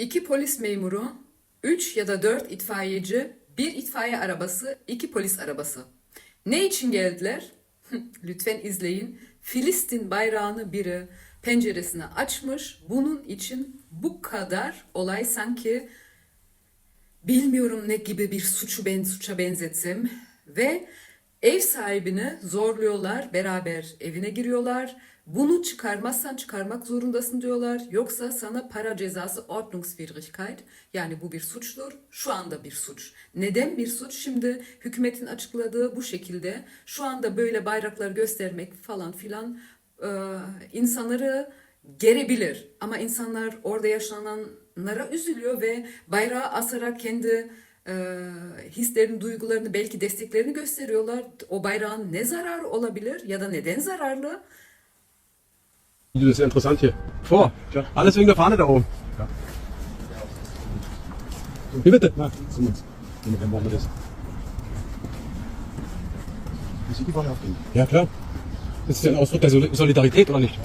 İki polis memuru, üç ya da dört itfaiyeci, bir itfaiye arabası, iki polis arabası. Ne için geldiler? Lütfen izleyin. Filistin bayrağını biri penceresine açmış. Bunun için bu kadar olay sanki bilmiyorum ne gibi bir suçu ben suça benzetsem ve ev sahibini zorluyorlar beraber evine giriyorlar. Bunu çıkarmazsan çıkarmak zorundasın diyorlar. Yoksa sana para cezası Ordnungswidrigkeit yani bu bir suçtur. Şu anda bir suç. Neden bir suç? Şimdi hükümetin açıkladığı bu şekilde. Şu anda böyle bayraklar göstermek falan filan e, insanları gerebilir. Ama insanlar orada yaşananlara üzülüyor ve bayrağı asarak kendi hislerini, duygularını, belki desteklerini gösteriyorlar. O bayrağın ne zararı olabilir ya da neden zararlı? Das ist ja interessant hier. Vor. Alles wegen der Fahne da oben. Wie bitte? Na, sind wir. Dann machen wir das. Wie sieht die Fahne auf den? Ja, klar. Das ist ja ein Ausdruck der Sol- Solidarität, oder nicht?